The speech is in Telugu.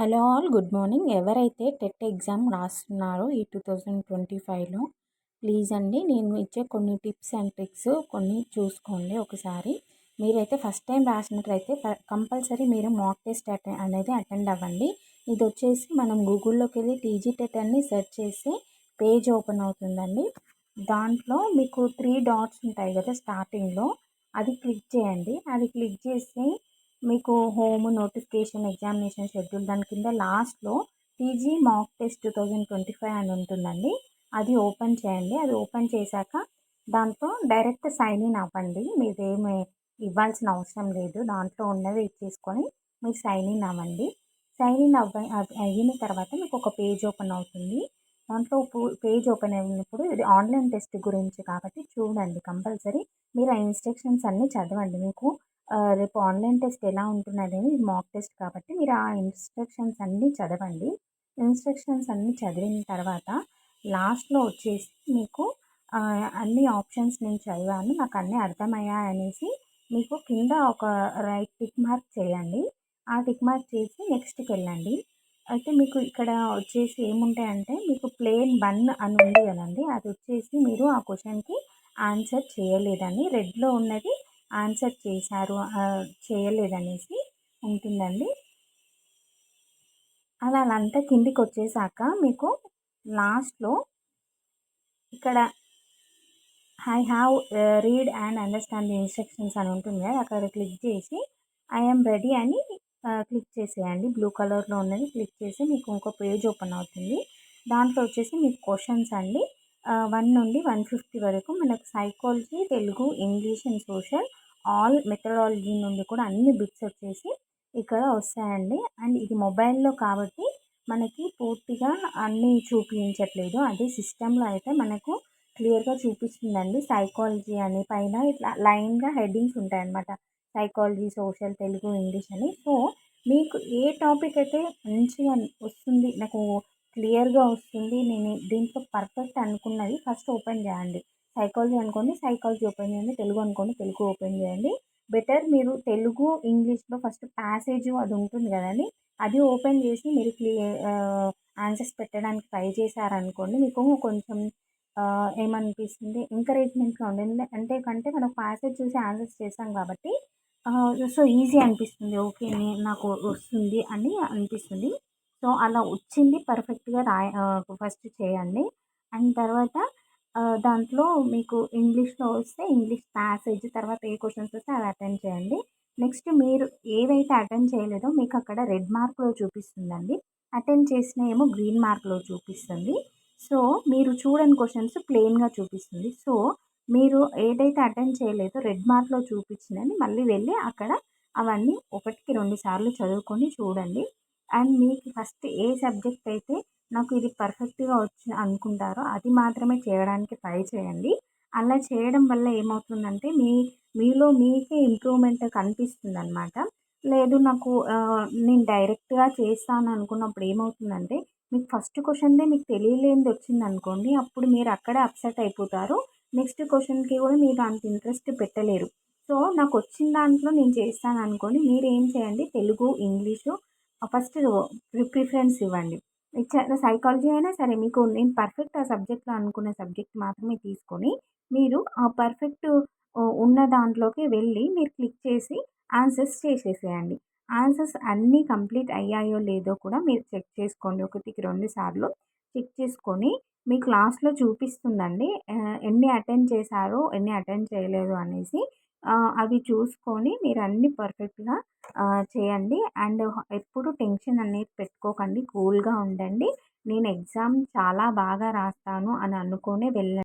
Hello all good morning. ఎవరైతే టెట్ ఎగ్జామ్ రాస్తున్నారో ఈ టూ థౌజండ్ ట్వంటీ ఫైవ్లో ప్లీజ్ అండి నేను ఇచ్చే కొన్ని టిప్స్ అండ్ ట్రిక్స్ కొన్ని చూసుకోండి ఒకసారి. మీరైతే ఫస్ట్ టైం రాసినట్లయితే కంపల్సరీ మీరు మాక్ టెస్ట్ అటెండ్ అనేది అటెండ్ అవ్వండి. ఇది వచ్చేసి మనం గూగుల్లోకి వెళ్ళి టీజీ టెట్ అని సెర్చ్ చేసి పేజ్ ఓపెన్ అవుతుందండి. దాంట్లో మీకు త్రీ డాట్స్ ఉంటాయి కదా స్టార్టింగ్లో అది క్లిక్ చేయండి. అది క్లిక్ చేసి మీకు హోమ్ నోటిఫికేషన్ ఎగ్జామినేషన్ షెడ్యూల్ దాని కింద లాస్ట్లో PG mock test two thousand twenty five అని ఉంటుందండి. అది ఓపెన్ చేయండి. అది ఓపెన్ చేశాక దాంట్లో డైరెక్ట్ సైన్ ఇన్ అవ్వండి. మీదేమి ఇవ్వాల్సిన అవసరం లేదు. దాంట్లో ఉన్నది ఇచ్చేసుకొని మీరు సైన్ ఇన్ అవ్వండి. సైన్ ఇన్ అవ్వ అయిన తర్వాత మీకు ఒక పేజ్ ఓపెన్ అవుతుంది. దాంట్లో పేజ్ ఓపెన్ అయినప్పుడు ఇది ఆన్లైన్ టెస్ట్ గురించి కాబట్టి చూడండి కంపల్సరీ. మీరు ఆ ఇన్స్ట్రక్షన్స్ అన్నీ చదవండి. మీకు రేపు ఆన్లైన్ టెస్ట్ ఎలా ఉంటున్నది మాక్ టెస్ట్ కాబట్టి మీరు ఆ ఇన్స్ట్రక్షన్స్ అన్నీ చదవండి. ఇన్స్ట్రక్షన్స్ అన్నీ చదివిన తర్వాత లాస్ట్లో వచ్చేసి మీకు అన్ని ఆప్షన్స్ నేను చదివాను. నాకు అన్నీ అర్థమయ్యాయి అనేసి మీకు కింద ఒక రైట్ టిక్ మార్క్ చేయండి. ఆ టిక్ మార్క్ చేసి నెక్స్ట్కి వెళ్ళండి అయితే మీకు ఇక్కడ వచ్చేసి ఏముంటాయంటే మీకు ప్లేన్ బన్ అని ఉంది కదండి అది వచ్చేసి మీరు ఆ క్వశ్చన్కి ఆన్సర్ చేయలేదని రెడ్లో ఉన్నది ఆన్సర్ చేశారు చేయలేదనేసి ఉంటుందండి. అలా అంతా కిందికి వచ్చేసాక మీకు లాస్ట్లో ఇక్కడ I have read and understand the instructions అని ఉంటుంది కదా అక్కడ క్లిక్ చేసి ఐఎమ్ రెడీ అని క్లిక్ చేసేయండి. బ్లూ కలర్లో ఉన్నది క్లిక్ చేసి మీకు ఇంకో పేజ్ ఓపెన్ అవుతుంది. దాంట్లో వచ్చేసి మీకు క్వశ్చన్స్ అండి. వన్ నుండి వన్ ఫిఫ్టీ వరకు మనకు psychology Telugu English and social all methodology నుండి కూడా అన్ని బిట్స్ వచ్చేసి ఇక్కడ వస్తాయండి. అండ్ ఇది మొబైల్లో కాబట్టి మనకి పూర్తిగా అన్నీ చూపించట్లేదు. అదే సిస్టంలో అయితే మనకు క్లియర్గా చూపిస్తుందండి సైకాలజీ అని. పైన ఇట్లా లైన్గా హెడ్డింగ్స్ ఉంటాయన్నమాట. సైకాలజీ సోషల్ తెలుగు ఇంగ్లీష్ అని. సో మీకు ఏ టాపిక్ అయితే మంచిగా వస్తుంది నాకు క్లియర్గా వస్తుంది. నేను దీంట్లో పర్ఫెక్ట్ అనుకున్నది ఫస్ట్ ఓపెన్ చేయండి. సైకాలజీ అనుకోండి సైకాలజీ ఓపెన్ చేయండి తెలుగు అనుకోండి తెలుగు ఓపెన్ చేయండి. బెటర్ మీరు తెలుగు ఇంగ్లీష్లో ఫస్ట్ ప్యాసేజ్ అది ఉంటుంది కదండి అది ఓపెన్ చేసి మీరు క్లియర్ ఆన్సర్స్ పెట్టడానికి ట్రై చేశారనుకోండి మీకు కొంచెం ఏమనిపిస్తుంది? ఎంకరేజ్మెంట్గా ఉండండి అంటే కంటే మనం ప్యాసేజ్ చూసి ఆన్సర్స్ చేశాం కాబట్టి సో ఈజీ అనిపిస్తుంది. ఓకే నాకు వస్తుంది అని అనిపిస్తుంది. సో అలా వచ్చింది. పర్ఫెక్ట్గా రాయ ఫస్ట్ చేయండి. అండ్ తర్వాత దాంట్లో మీకు ఇంగ్లీష్లో వస్తే ఇంగ్లీష్ ప్యాసేజ్ తర్వాత ఏ క్వశ్చన్స్ వస్తే అవి అటెండ్ చేయండి. నెక్స్ట్ మీరు ఏవైతే అటెండ్ చేయలేదో మీకు అక్కడ రెడ్ మార్క్లో చూపిస్తుందండి. అటెండ్ చేసిన ఏమో గ్రీన్ మార్క్లో చూపిస్తుంది. సో మీరు చూడని క్వశ్చన్స్ ప్లెయిన్గా చూపిస్తుంది. సో మీరు ఏదైతే అటెండ్ చేయలేదో రెడ్ మార్క్లో చూపించిందని మళ్ళీ వెళ్ళి అక్కడ అవన్నీ ఒకటికి రెండు సార్లు చదువుకొని చూడండి. అండ్ మీకు ఫస్ట్ ఏ సబ్జెక్ట్ అయితే నాకు ఇది పర్ఫెక్ట్గా వచ్చి అనుకుంటారో అది మాత్రమే చేయడానికి ట్రై చేయండి. అలా చేయడం వల్ల ఏమవుతుందంటే మీ మీలో మీకే ఇంప్రూవ్మెంట్ కనిపిస్తుంది అనమాట లేదు నాకు నేను డైరెక్ట్గా చేస్తాను అనుకున్నప్పుడు ఏమవుతుందంటే మీకు ఫస్ట్ క్వశ్చన్దే మీకు తెలియలేనిది వచ్చింది అనుకోండి అప్పుడు మీరు అక్కడే అప్సెట్ అయిపోతారు. నెక్స్ట్ క్వశ్చన్కి కూడా మీరు అంత ఇంట్రెస్ట్ పెట్టలేరు. సో నాకు వచ్చిన దాంట్లో నేను చేస్తాను అనుకోండి మీరు ఏం చేయండి తెలుగు ఇంగ్లీషు ఫస్ట్ ప్రిఫరెన్స్ ఇవ్వండి. సైకాలజీ అయినా సరే మీకు నేను పర్ఫెక్ట్ ఆ సబ్జెక్ట్లో అనుకున్న సబ్జెక్ట్ మాత్రమే తీసుకొని మీరు ఆ పర్ఫెక్ట్ ఉన్న దాంట్లోకి వెళ్ళి మీరు క్లిక్ చేసి ఆన్సర్స్ చేసేసేయండి. ఆన్సర్స్ అన్నీ కంప్లీట్ అయ్యాయో లేదో కూడా మీరు చెక్ చేసుకోండి. ఒకటికి రెండు సార్లు చెక్ చేసుకొని మీ క్లాస్లో చూపిస్తుందండి ఎన్ని అటెండ్ చేశారో ఎన్ని అటెండ్ చేయలేదు అనేసి అవి చూసుకొని మీరు అన్నీ పర్ఫెక్ట్గా చేయండి. అండ్ ఎప్పుడు టెన్షన్ అనేది పెట్టుకోకండి. కూల్గా ఉండండి. నేను ఎగ్జామ్ చాలా బాగా రాస్తాను అని అనుకునే వెళ్ళండి.